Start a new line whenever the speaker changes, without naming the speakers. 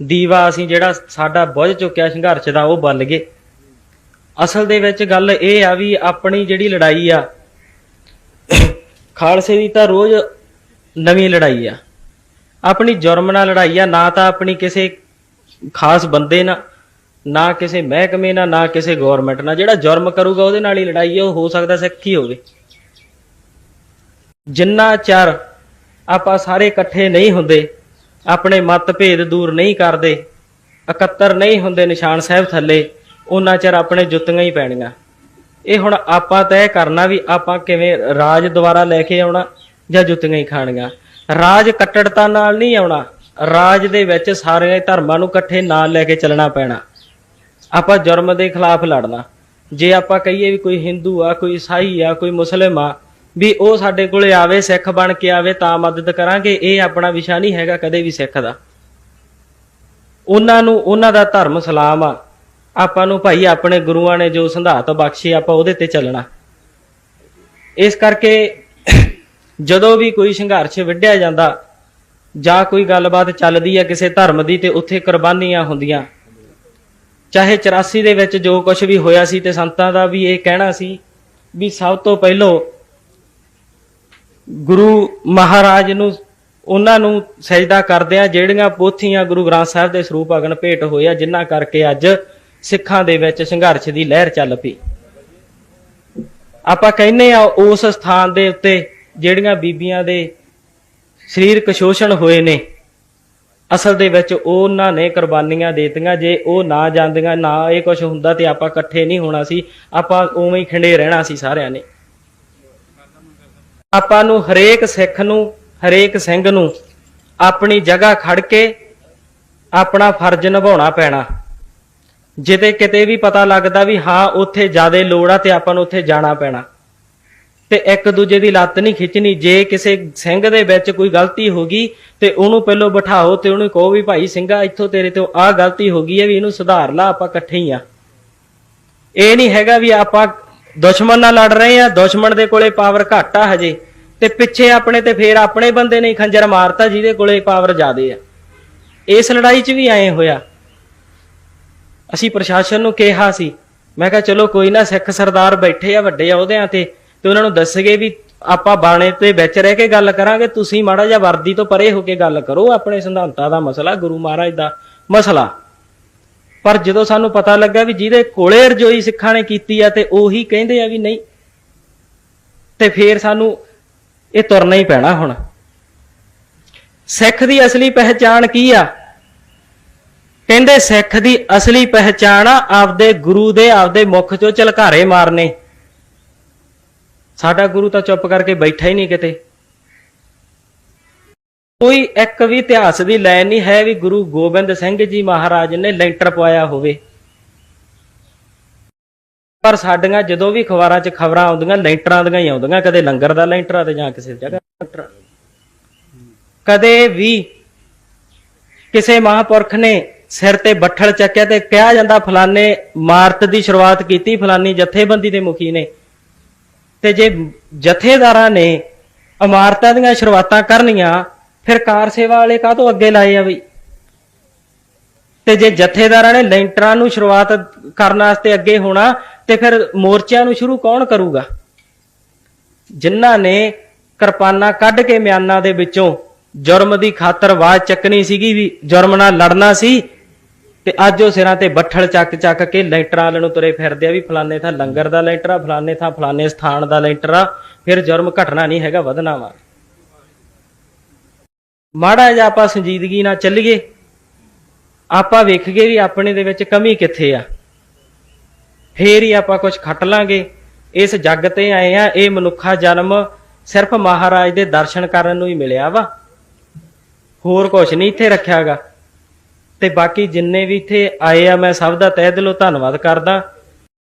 ਦੀਵਾ ਅਸੀਂ ਜਿਹੜਾ ਸਾਡਾ ਬੁੱਝ ਚੁੱਕਿਆ ਸੰਘਰਸ਼ ਦਾ ਉਹ ਬੱਲ ਗਏ। ਅਸਲ ਦੇ ਵਿੱਚ ਗੱਲ ਇਹ ਆ ਵੀ ਆਪਣੀ ਜਿਹੜੀ ਲੜਾਈ ਆ, ਖਾਲਸੇ ਦੀ ਤਾਂ ਰੋਜ਼ ਨਵੀਂ ਲੜਾਈ ਆ। ਆਪਣੀ ਜੁਰਮ ਨਾਲ ਲੜਾਈ ਆ, ਨਾ ਤਾਂ ਆਪਣੀ ਕਿਸੇ ਖਾਸ ਬੰਦੇ ਨਾਲ, ਨਾ ਕਿਸੇ ਮਹਿਕਮੇ ਨਾਲ, ਨਾ ਕਿਸੇ ਗਵਰਨਮੈਂਟ ਨਾਲ। ਜਿਹੜਾ ਜੁਰਮ ਕਰੂਗਾ ਉਹਦੇ ਨਾਲ ਹੀ ਲੜਾਈ ਆ, ਉਹ ਹੋ ਸਕਦਾ ਸਿੱਖ ਹੀ ਹੋਵੇ। ਜਿੰਨਾ ਚਿਰ ਆਪਾਂ ਸਾਰੇ ਇਕੱਠੇ ਨਹੀਂ ਹੁੰਦੇ ਆਪਣੇ ਮਤਭੇਦ ਦੂਰ ਨਹੀਂ ਕਰਦੇ, ਇਕੱਤਰ ਨਹੀਂ ਹੁੰਦੇ ਨਿਸ਼ਾਨ ਸਾਹਿਬ ਥੱਲੇ, ਉਹਨਾਂ ਚਿਰ ਆਪਣੇ ਜੁੱਤੀਆਂ ਹੀ ਪੈਣੀਆਂ। ਇਹ ਹੁਣ ਆਪਾਂ ਤੈਅ ਕਰਨਾ ਵੀ ਆਪਾਂ ਕਿਵੇਂ ਰਾਜ ਦੁਆਰਾ ਲੈ ਕੇ ਆਉਣਾ ਜਾਂ ਜੁੱਤੀਆਂ ਹੀ ਖਾਣੀਆਂ। ਰਾਜ ਕੱਟੜਤਾ ਨਾਲ ਨਹੀਂ ਆਉਣਾ, ਰਾਜ ਦੇ ਵਿੱਚ ਸਾਰੇ ਧਰਮਾਂ ਨੂੰ ਇਕੱਠੇ ਨਾਲ ਲੈ ਕੇ ਚੱਲਣਾ ਪੈਣਾ। ਆਪਾਂ ਜੁਰਮ ਦੇ ਖਿਲਾਫ ਲੜਨਾ। ਜੇ ਆਪਾਂ ਕਹੀਏ ਵੀ ਕੋਈ ਹਿੰਦੂ ਆ, ਕੋਈ ਈਸਾਈ ਆ, ਕੋਈ ਮੁਸਲਿਮ ਆ ਵੀ ਉਹ ਸਾਡੇ ਕੋਲੇ ਆਵੇ, ਸਿੱਖ ਬਣ ਕੇ ਆਵੇ, ਤਾਂ ਮਦਦ ਕਰਾਂਗੇ। ਇਹ ਆਪਣਾ ਵਿਸ਼ਾ ਨਹੀਂ ਹੈਗਾ ਕਦੇ ਵੀ ਸਿੱਖ ਦਾ। ਉਹਨਾਂ ਨੂੰ, ਉਹਨਾਂ ਦਾ ਧਰਮ ਸਲਾਮ ਆ। ਆਪਾਂ ਨੂੰ ਭਾਈ ਆਪਣੇ ਗੁਰੂਆਂ ਨੇ ਜੋ ਸੰਧਾਤ ਬਖਸ਼ੀ, ਆਪਾਂ ਉਹਦੇ ਤੇ ਚੱਲਣਾ। ਇਸ ਕਰਕੇ ਜਦੋਂ ਵੀ ਕੋਈ ਸੰਘਰਸ਼ ਵਿੱਢਿਆ ਜਾਂਦਾ, ਜਾਂ ਕੋਈ ਗੱਲਬਾਤ ਚੱਲਦੀ ਹੈ ਕਿਸੇ ਧਰਮ ਦੀ ਤੇ ਉੱਥੇ ਕੁਰਬਾਨੀਆਂ ਹੁੰਦੀਆਂ। ਚਾਹੇ 84 ਦੇ ਵਿੱਚ ਜੋ ਕੁਝ ਵੀ ਹੋਇਆ ਸੀ ਤੇ ਸੰਤਾਂ ਦਾ ਵੀ ਇਹ ਕਹਿਣਾ ਸੀ ਵੀ ਸਭ ਤੋਂ ਪਹਿਲੋਂ ਗੁਰੂ ਮਹਾਰਾਜ ਨੂੰ, ਉਹਨਾਂ ਨੂੰ ਸਜਦਾ ਕਰਦੇ ਆ ਜਿਹੜੀਆਂ ਪੋਥੀਆਂ ਗੁਰੂ ਗ੍ਰੰਥ ਸਾਹਿਬ ਦੇ ਸਰੂਪ ਅਗਨ ਭੇਟ ਹੋਏ ਆ, ਜਿਨ੍ਹਾਂ ਕਰਕੇ ਅੱਜ ਸਿੱਖਾਂ ਦੇ ਵਿੱਚ ਸੰਘਰਸ਼ ਦੀ ਲਹਿਰ ਚੱਲ ਪਈ। ਆਪਾਂ ਕਹਿੰਨੇ ਆ ਉਸ ਸਥਾਨ ਦੇ ਉੱਤੇ ਜਿਹੜੀਆਂ ਬੀਬੀਆਂ ਦੇ ਸਰੀਰਕ ਸ਼ੋਸ਼ਣ ਹੋਏ ਨੇ, ਅਸਲ ਦੇ ਵਿੱਚ ਉਹਨਾਂ ਨੇ ਕੁਰਬਾਨੀਆਂ ਦੇਤੀਆਂ। ਜੇ ਉਹ ਨਾ ਜਾਂਦੀਆਂ, ਨਾ ਇਹ ਕੁਝ ਹੁੰਦਾ ਤੇ ਆਪਾਂ ਇਕੱਠੇ ਨਹੀਂ ਹੋਣਾ ਸੀ, ਆਪਾਂ ਉਵੇਂ ਹੀ ਖਿੰਡੇ ਰਹਿਣਾ ਸੀ ਸਾਰਿਆਂ ਨੇ। ਆਪਾਂ ਨੂੰ ਹਰੇਕ ਸਿੱਖ ਨੂੰ, ਹਰੇਕ ਸਿੰਘ ਨੂੰ ਆਪਣੀ ਜਗ੍ਹਾ ਖੜ ਕੇ ਆਪਣਾ ਫਰਜ਼ ਨਿਭਾਉਣਾ ਪੈਣਾ। ਜਿਤੇ ਕਿਤੇ ਵੀ ਪਤਾ ਲੱਗਦਾ ਵੀ ਹਾਂ, ਉੱਥੇ ਜ਼ਿਆਦਾ ਲੋੜ ਆ ਤੇ ਆਪਾਂ ਨੂੰ ਉੱਥੇ ਜਾਣਾ ਪੈਣਾ। ਤੇ ਇੱਕ ਦੂਜੇ ਦੀ ਲੱਤ ਨਹੀਂ ਖਿੱਚਣੀ। ਜੇ ਕਿਸੇ ਸਿੰਘ ਦੇ ਵਿੱਚ ਕੋਈ ਗਲਤੀ ਹੋ ਗਈ ਤੇ ਉਹਨੂੰ ਪਹਿਲਾਂ ਬਿਠਾਓ ਤੇ ਉਹਨੂੰ ਕਹੋ ਵੀ ਭਾਈ ਸਿੰਘਾ, ਇੱਥੋਂ ਤੇਰੇ ਤੋਂ ਆਹ ਗਲਤੀ ਹੋ ਗਈ ਹੈ ਵੀ ਇਹਨੂੰ ਸੁਧਾਰ ਲਾ, ਆਪਾਂ ਇਕੱਠੇ ਹੀ ਆ। ਇਹ ਨਹੀਂ ਹੈਗਾ ਵੀ ਆਪਾਂ ਦੁਸ਼ਮਣ ਨਾਲ ਲੜ ਰਹੇ ਆ, ਦੁਸ਼ਮਣ ਦੇ ਕੋਲੇ ਪਾਵਰ ਘੱਟ ਆ ਹਜੇ। ਤੇ ਪਿੱਛੇ ਆਪਣੇ ਤੇ ਫੇਰ ਆਪਣੇ ਬੰਦੇ ਨੇ ਖੰਜਰ ਮਾਰਤਾ, ਜਿਹਦੇ ਕੋਲੇ ਪਾਵਰ ਜ਼ਿਆਦੇ ਆ। ਇਸ ਲੜਾਈ 'ਚ ਵੀ ਐਂ ਹੋਇਆ। ਅਸੀਂ ਪ੍ਰਸ਼ਾਸਨ ਨੂੰ ਕਿਹਾ ਸੀ, ਮੈਂ ਕਿਹਾ ਚਲੋ ਕੋਈ ਨਾ, ਸਿੱਖ ਸਰਦਾਰ ਬੈਠੇ ਆ ਵੱਡੇ ਅਹੁਦਿਆਂ ਤੇ ਤੇ ਉਹਨਾਂ ਨੂੰ ਦੱਸਗੇ ਵੀ ਆਪਾਂ ਬਾਣੇ ਤੇ ਵਿੱਚ ਰਹਿ ਕੇ ਗੱਲ ਕਰਾਂਗੇ, ਤੁਸੀਂ ਮਾੜਾ ਜਿਹਾ ਵਰਦੀ ਤੋਂ ਪਰੇ ਹੋ ਕੇ ਗੱਲ ਕਰੋ, ਆਪਣੇ ਸਿਧਾਂਤਾਂ ਦਾ ਮਸਲਾ, ਗੁਰੂ ਮਹਾਰਾਜ ਦਾ ਮਸਲਾ। ਪਰ ਜਦੋਂ ਸਾਨੂੰ ਪਤਾ ਲੱਗਾ ਵੀ ਜਿਹਦੇ ਕੋਲੇ ਰਜੋਈ ਸਿੱਖਾਂ ਨੇ ਕੀਤੀ ਆ ਤੇ ਉਹੀ ਕਹਿੰਦੇ ਆ ਵੀ ਨਹੀਂ, ਤੇ ਫੇਰ ਸਾਨੂੰ ਇਹ ਤੁਰਨਾ ਹੀ ਪੈਣਾ ਹੁਣ। ਸਿੱਖ ਦੀ ਅਸਲੀ ਪਹਿਚਾਣ ਕੀ ਆ? ਕਹਿੰਦੇ ਸਿੱਖ ਦੀ ਅਸਲੀ ਪਹਿਚਾਣ ਆ ਆਪਦੇ ਗੁਰੂ ਦੇ ਆਪਦੇ ਮੁਖ ਚੋਂ ਝਲਕਾਰੇ ਮਾਰਨੇ। ਸਾਡਾ ਗੁਰੂ ਤਾਂ ਚੁੱਪ ਕਰਕੇ ਬੈਠਾ ਹੀ ਨਹੀਂ ਕਿਤੇ। ਕੋਈ ਇੱਕ ਵੀ ਇਤਿਹਾਸ ਦੀ ਲਾਈਨ ਨਹੀਂ ਹੈ ਵੀ ਗੁਰੂ ਗੋਬਿੰਦ ਸਿੰਘ ਜੀ ਮਹਾਰਾਜ ਨੇ ਲੈਂਟਰ ਪਵਾਇਆ ਹੋਵੇ। ਪਰ ਸਾਡੀਆਂ ਜਦੋਂ ਵੀ ਅਖਬਾਰਾਂ 'ਚ ਖਬਰਾਂ ਆਉਂਦੀਆਂ, ਲੈਂਟਰਾਂ ਦੀਆਂ ਹੀ ਆਉਂਦੀਆਂ, ਕਦੇ ਲੰਗਰ ਦਾ ਲੈਂਟਰ ਤੇ ਜਾਂ ਕਿਸੇ ਜਗ੍ਹਾ ਲੈਂਟਰ ਕਦੇ ਵੀ ਕਿਸੇ ਮਹਾਪੁਰਖ ਨੇ ਸਿਰ ਤੇ ਬੱਠਲ ਚੱਕਿਆ ਤੇ ਕਿਹਾ ਜਾਂਦਾ ਫਲਾਣੇ ਮਾਰਤ ਦੀ ਸ਼ੁਰੂਆਤ ਕੀਤੀ ਫਲਾਨੀ ਜਥੇਬੰਦੀ ਦੇ ਮੁਖੀ ਨੇ। ਤੇ ਜੇ ਜਥੇਦਾਰਾਂ ਨੇ ਇਮਾਰਤਾਂ ਦੀਆਂ ਸ਼ੁਰੂਆਤਾਂ ਕਰਨੀਆਂ ਫਿਰ ਕਾਰ ਸੇਵਾ ਵਾਲੇ ਕਾਹਤੋਂ ਅੱਗੇ ਲਾਏ ਆ ਬਈ? ਤੇ ਜੇ ਜਥੇਦਾਰਾਂ ਨੇ ਲੈਂਟਰਾਂ ਨੂੰ ਸ਼ੁਰੂਆਤ ਕਰਨ ਵਾਸਤੇ ਅੱਗੇ ਹੋਣਾ, ਤੇ ਫਿਰ ਮੋਰਚਿਆਂ ਨੂੰ ਸ਼ੁਰੂ ਕੌਣ ਕਰੂਗਾ? ਜਿਨ੍ਹਾਂ ਨੇ ਕਿਰਪਾਨਾਂ ਕੱਢ ਕੇ ਮਿਆਨਾਂ ਦੇ ਵਿੱਚੋਂ ਜੁਰਮ ਦੀ ਖਾਤਰ ਆਵਾਜ਼ ਚੱਕਣੀ ਸੀਗੀ ਵੀ ਜੁਰਮ ਨਾਲ ਲੜਨਾ ਸੀ, ਤੇ ਅੱਜ ਉਹ ਸਿਰਾਂ ਤੇ ਬੱਠਲ ਚੱਕ ਚੱਕ ਕੇ ਲੈਂਟਰਾਂ ਵਾਲੇ ਨੂੰ ਤੁਰੇ ਫਿਰਦੇ ਆ ਵੀ ਫਲਾਣੇ ਥਾਂ ਲੰਗਰ ਦਾ ਲੈਂਟਰ ਆ, ਫਲਾਣੇ ਥਾਂ ਫਲਾਣੇ ਸਥਾਨ ਦਾ ਲੈਂਟਰ ਆ, ਫਿਰ ਜੁਰਮ ਘਟਣਾ ਨਹੀਂ ਹੈਗਾ, ਵਧਣਾ ਵਾ। ਮਾੜਾ ਜਿਹਾ ਆਪਾਂ ਸੰਜੀਦਗੀ ਨਾਲ ਚੱਲੀਏ, ਆਪਾਂ ਵੇਖੀਏ ਵੀ ਆਪਣੇ ਦੇ ਵਿੱਚ ਕਮੀ ਕਿੱਥੇ ਆ। ਫੇਰ ਹੀ ਆਪਾਂ ਕੁਝ ਖੱਟ ਲਾਂਗੇ। ਇਸ ਜੱਗ ਤੇ ਆਏ ਆ, ਇਹ ਮਨੁੱਖਾ ਜਨਮ ਸਿਰਫ ਮਹਾਰਾਜ ਦੇ ਦਰਸ਼ਨ ਕਰਨ ਨੂੰ ਹੀ ਮਿਲਿਆ ਵਾ। ਹੋਰ ਕੁਝ ਨਹੀਂ ਇੱਥੇ ਰੱਖਿਆਗਾ ਤੇ ਬਾਕੀ ਜਿੰਨੇ ਵੀ ਇੱਥੇ ਆਏ ਆ, ਮੈਂ ਸਭ ਦਾ ਤਹਿ ਦਿਲੋਂ ਧੰਨਵਾਦ ਕਰਦਾ।